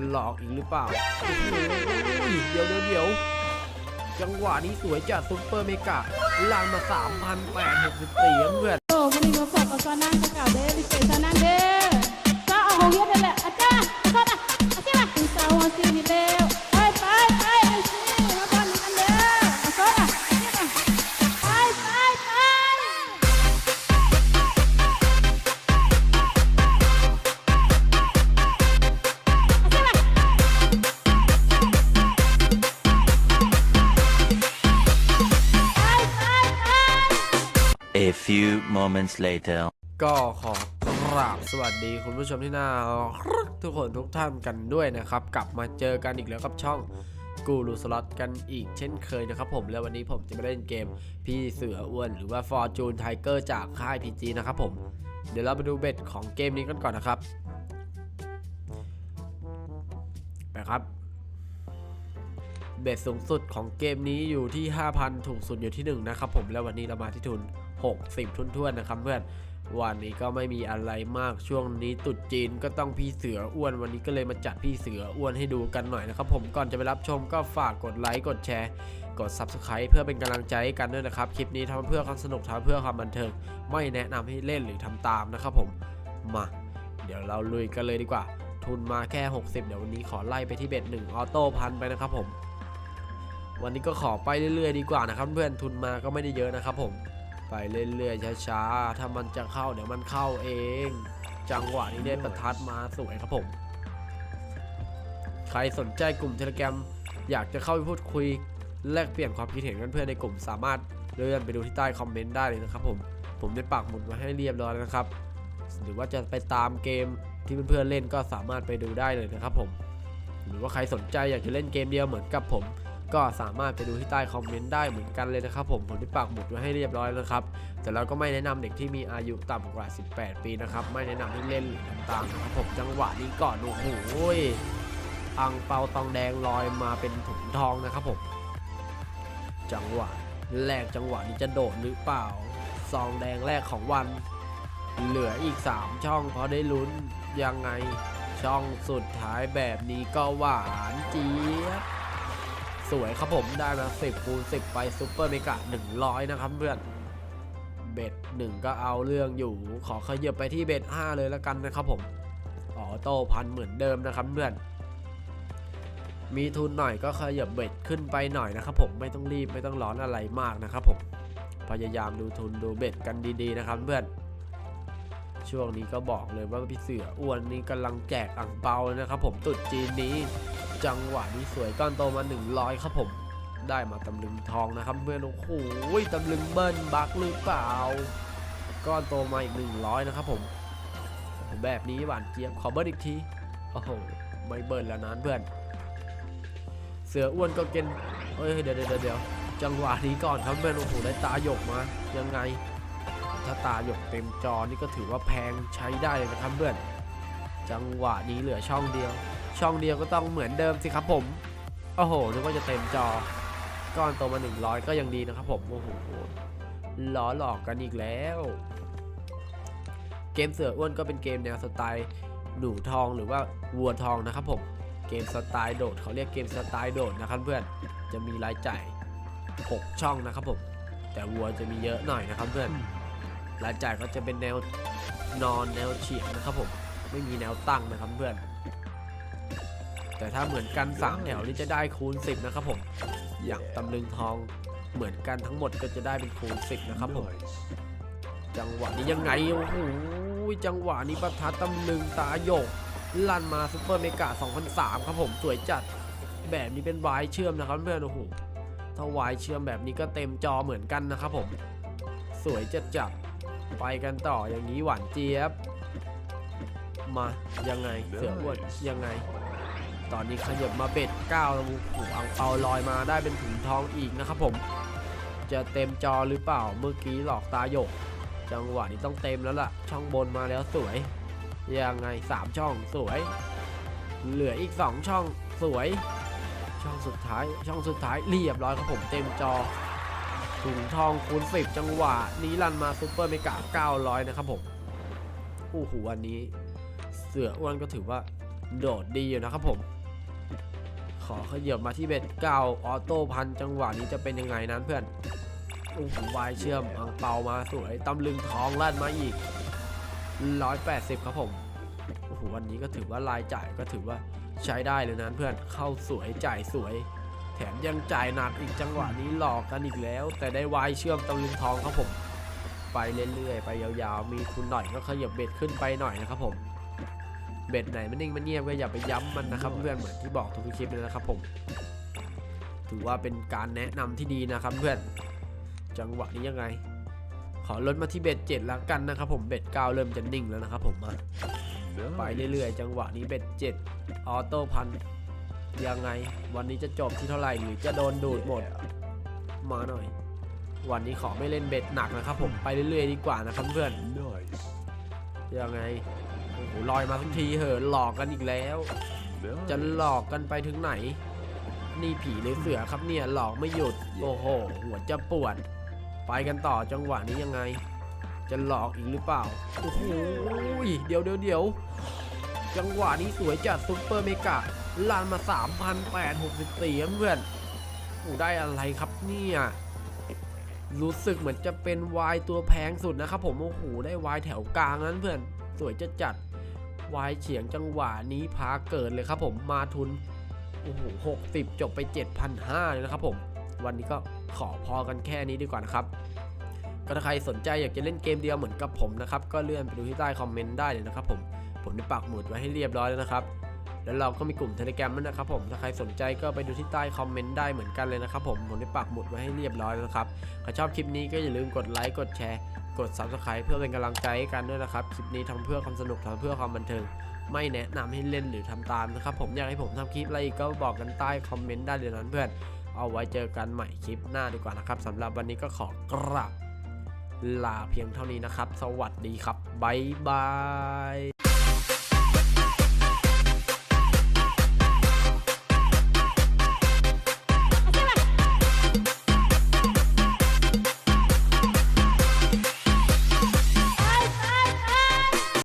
จะหลอกอีกหรือเปล่า เดี๋ยวเดี๋ยวเดี๋ยวจังหวะนี้สวยจัดซุปเปอร์เมกะลางมา3,864เพื่อนโอ้วันนี้มาฝากับซอนั่งกับเก่าเด้ดิเจซอนั่งเด้ few moments later. ก็ขอกราบสวัสดีคุณผู้ชมที่น่ารักทุกคนทุกท่านกันด้วยนะครับ กลับมาเจอกันอีกแล้วกับช่องกูรูสล็อตกันอีกเช่นเคยนะครับผมแล้ววันนี้ผมจะมาเล่นเกมพี่เสืออ้วน หรือว่า Fortune Tiger จากค่าย PG นะครับผม เดี๋ยวเราไปดูเบ็ดของเกมนี้กันก่อนนะครับ ไปครับ เบ็ดสูงสุดของเกมนี้อยู่ที่ 5,000 ถูกสุดอยู่ที่ 1 นะครับผมแล้ววันนี้เรามาที่ทุน 60 ทุนท้วนๆนะครับเพื่อนวันนี้ก็ไม่มีอะไรมากช่วงนี้ตุดจีนก็ต้องพี่เสืออ้วนวันนี้ก็เลยมาจัดพี่เสืออ้วนให้ดูกันหน่อยนะครับผมก่อนจะไปรับชมก็ฝากกดไลค์กดแชร์ กด Subscribe เพื่อเป็นกำลังใจกันด้วยนะครับ คลิปนี้ทำเพื่อความสนุกทำเพื่อความบันเทิง ไม่แนะนำให้เล่นหรือทำตามนะครับผมมา เดี๋ยวเราลุยกันเลยดีกว่า ทุนมาแค่ 60 เดี๋ยววันนี้ขอไล่ไปที่เบ็ดหนึ่งออโต้พันไปนะครับผม วันนี้ก็ขอไปเรื่อยๆ ดีกว่านะครับเพื่อนทุนมาก็ไม่ได้เยอะนะครับผม ไปเรื่อยๆช้าๆ ถ้ามันจะเข้าเดี๋ยวมันเข้าเอง จังหวะนี้ได้ประทัดมาสวยครับผม ใครสนใจกลุ่มเทเล gram อยากจะเข้าไปพูดคุยแลกเปลี่ยนความคิดเห็นกันเพื่อนในกลุ่มสามารถเลื่อนไปดูที่ใต้คอมเมนต์ได้เลยนะครับผม ผมได้ปักหมุดไว้ให้เรียบร้อยแล้วนะครับ หรือว่าจะไปตามเกมที่เพื่อนๆเล่นก็สามารถไปดูได้เลยนะครับผม หรือว่าใครสนใจอยากจะเล่นเกมเดียวเหมือนกับผม ก็สามารถไปดูที่ใต้คอมเมนต์ได้เหมือนกันเลยนะครับผมผมได้ปักหมุดไว้ให้เรียบร้อยแล้วครับ แต่เราก็ไม่แนะนำเด็กที่มีอายุต่ำกว่า 18 ปีนะครับ ไม่แนะนำให้เล่นหรือทำตามนะครับผมจังหวะนี้ก่อนโอ้โหอังเปาตองแดงลอยมาเป็นถุงทองนะครับผม จังหวะแรกจังหวะนี้จะโดดหรือเปล่า ซองแดงแรกของวัน เหลืออีก 3 ช่องพอได้ลุ้นยังไงช่องสุดท้ายแบบนี้ก็หวานเจี๊ยบ สวยครับผมได้มา10คูณ10ไปซูเปอร์เมกะ100นะครับเพื่อนเบ็ด1ก็เอาเรื่องอยู่ขอขยับไปที่เบ็ด5เลยแล้วกันนะครับผมออโต้พันเหมือนเดิมนะครับเพื่อนมีทุนหน่อยก็ขยับเบ็ดขึ้นไปหน่อยนะครับผมไม่ต้องรีบไม่ต้องร้อนอะไรมากนะครับผมพยายามดูทุนดูเบ็ดกันดีๆนะครับเพื่อนช่วงนี้ก็บอกเลยว่าพี่เสืออ้วนนี่กำลังแจกอ่างเปานะครับผมตุดจีนนี้ จังหวะนี้สวยก้อนโตมา100 ครับผม ได้มาตำลึงทองนะครับเพื่อนโอ้โหตำลึงเบิ้ลบักหรือเปล่า ก้อนโตมาอีก 100 นะครับผม แบบนี้หวานเจี๊ยบขอเบิ้ลอีกทีโอ้โหไม่เบิ้ลแล้วนั้นเพื่อน เสืออ้วนก็เกณฑ์เฮ้ยเดี๋ยวเดี๋ยวเดี๋ยวจังหวะนี้ก่อนครับเพื่อนโอ้โหได้ตาหยกมา ยังไง ถ้าตาหยกเต็มจอนี่ก็ถือว่าแพงใช้ได้เลยนะครับเพื่อน จังหวะนี้เหลือช่องเดียว ช่องเดียวก็ต้องเหมือนเดิมสิครับผม โอ้โหนึกว่าจะเต็มจอ ก้อนโตมา 100 ก็ยังดีนะครับผม โอ้โหล้อหลอกกันอีกแล้ว เกมเสืออ้วนก็เป็นเกมแนวสไตล์หนูทองหรือว่าวัวทองนะครับผม เกมสไตล์โดดเขาเรียกเกมสไตล์โดดนะครับเพื่อน จะมีรายจ่าย 6 ช่องนะครับผม แต่วัวจะมีเยอะหน่อยนะครับเพื่อน รายจ่ายก็จะเป็นแนวนอนแนวเฉียงนะครับผม ไม่มีแนวตั้งนะครับเพื่อน แต่ถ้าเหมือนกัน3แถวนี่จะได้คูณ 10 นะครับผม อย่างตำลึงทองเหมือนกันทั้งหมดก็จะได้เป็นคูณ 10 นะครับผม จังหวะนี้ยังไง โอ้โห จังหวะนี้ประทัดตำลึงตาโยก ลั่นมาซุปเปอร์เมกา2003 ครับผมสวยจัดแบบนี้เป็นวายเชื่อมนะครับเพื่อนโอ้โหถ้าวายเชื่อมแบบนี้ก็เต็มจอเหมือนกันนะครับผม สวยจัดจัดไปกันต่ออย่างนี้หวานเจี๊ยบ มายังไงเสืออ้วนยังไง ตอนนี้ขยับมาเบ็ด9แล้วโอ้อังเปาลอยมาได้เป็นถุงทองอีกนะครับผม จะเต็มจอหรือเปล่าเมื่อกี้หลอกตาหยก จังหวะนี้ต้องเต็มแล้วล่ะ ช่องบนมาแล้วสวย ยังไง 3 ช่องสวย เหลืออีก 2 ช่องสวย ช่องสุดท้ายช่องสุดท้ายเรียบร้อยครับผมเต็มจอถุงทองคูณ10 จังหวะ นี้ลันมาซูเปอร์เมกะ900 นะครับผมโอ้โหวันนี้ เสืออ้วนก็ถือว่า โดดดีอยู่นะครับผม อขยับมาที่เบ็ดเก้าออโต้พันจังหวะนี้จะเป็นยังไงนั้นเพื่อนโอ้โหวายเชื่อมอังเปามาสวยตำลึงทองลั่นมาอีก 180 ครับผมโอ้โหวันนี้ก็ถือว่ารายจ่ายก็ถือว่าใช้ได้เลยนะเพื่อนเข้าสวยจ่ายสวย แถมยังจ่ายหนักอีกจังหวะนี้หลอกกันอีกแล้ว แต่ได้วายเชื่อมตำลึงทองครับผม ไปเรื่อยๆไปยาวๆ มีทุนหน่อยก็ขยับเบ็ดขึ้นไปหน่อยนะครับผม เบ็ดไหนมันนิ่งมันเงียบก็อย่าไปย้ำมันนะครับเพื่อนเหมือนที่บอกทุกคลิปเลยนะครับผม ถือว่าเป็นการแนะนำที่ดีนะครับเพื่อน จังหวะนี้ยังไง ขอลดมาที่เบ็ดเจ็ดแล้วกันนะครับผมเบ็ดเก้าเริ่มจะนิ่งแล้วนะครับผมมาไปเรื่อยๆ จังหวะนี้เบ็ดเจ็ดออโต้พันยังไง วันนี้จะจบที่เท่าไหร่หรือจะโดนดูดหมด มาหน่อย วันนี้ขอไม่เล่นเบ็ดหนักนะครับผมไปเรื่อยๆดีกว่านะครับเพื่อนยังไง โอ้โหลอยมาทุกทีเหอะหลอกกันอีกแล้ว จะหลอกกันไปถึงไหน นี่ผีหรือเสือครับเนี่ยหลอกไม่หยุด โอ้โห หัวจะปวด ไปกันต่อจังหวะนี้ยังไง จะหลอกอีกหรือเปล่า โอ้โหเดี๋ยวเดี๋ยวเดี๋ยวจังหวะนี้สวยจัดซุปเปอร์เมกะลานมา 3,864เพื่อนโอ้ได้อะไรครับเนี่ยรู้สึกเหมือนจะเป็นวายตัวแพงสุดนะครับผมโอ้โหได้วายแถวกลางนั้นเพื่อน สวยจะจัด วายเฉียงจังหวะนี้พาเกิดเลยครับผมมาทุนโอ้โหหกสิบจบไป 7,500เลยนะครับผม วันนี้ก็ขอพอกันแค่นี้ดีกว่านะครับก็ถ้าใครสนใจอยากจะเล่นเกมเดียวเหมือนกับผมนะครับก็เลื่อนไปดูที่ใต้คอมเมนต์ได้เลยนะครับผมผมได้ปักหมุดไว้ให้เรียบร้อยแล้วนะครับแล้วเราก็มีกลุ่มเทเล gram ด้วยนะครับผมถ้าใครสนใจก็ไปดูที่ใต้คอมเมนต์ได้เหมือนกันเลยนะครับผมผมได้ปักหมุดไว้ให้เรียบร้อยแล้วนะครับใครชอบคลิปนี้ก็อย่าลืมกดไลค์กดแชร์ กด subscribe เพื่อเป็นกำลังใจให้กันด้วยนะครับ คลิปนี้ทำเพื่อความสนุกทำเพื่อความบันเทิง ไม่แนะนำให้เล่นหรือทำตามนะครับ ผมอยากให้ผมทำคลิปอะไรอีกก็บอกกันใต้คอมเมนต์ได้เลยนะเพื่อน เอาไว้เจอกันใหม่คลิปหน้าดีกว่านะครับสำหรับวันนี้ก็ขอกราบลาเพียงเท่านี้นะครับ สวัสดีครับบ๊ายบาย